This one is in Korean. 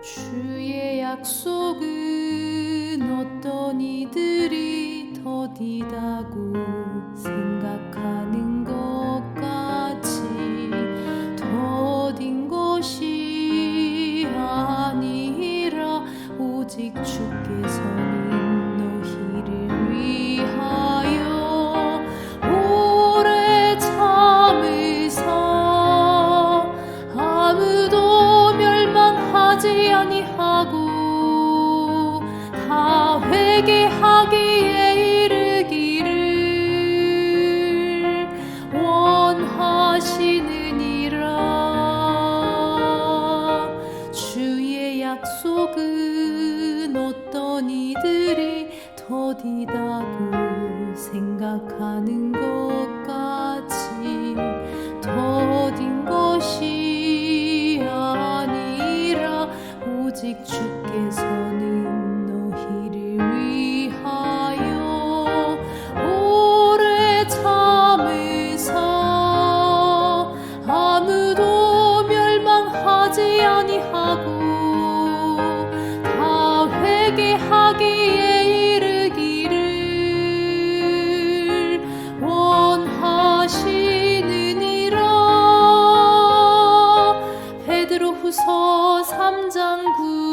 주의 약속은 어떤 이들이 더디다고 생각하는 것 같이 더딘 것이 아니라 오직 주께서는 너희를 위하여 오래 참으사 아무도 하지 아니하고 다 회개하기에 이르기를 원하시느니라. 주의 약속은 어떤 이들이 더디다고 생각하는 것 오직 주께서는 3장 9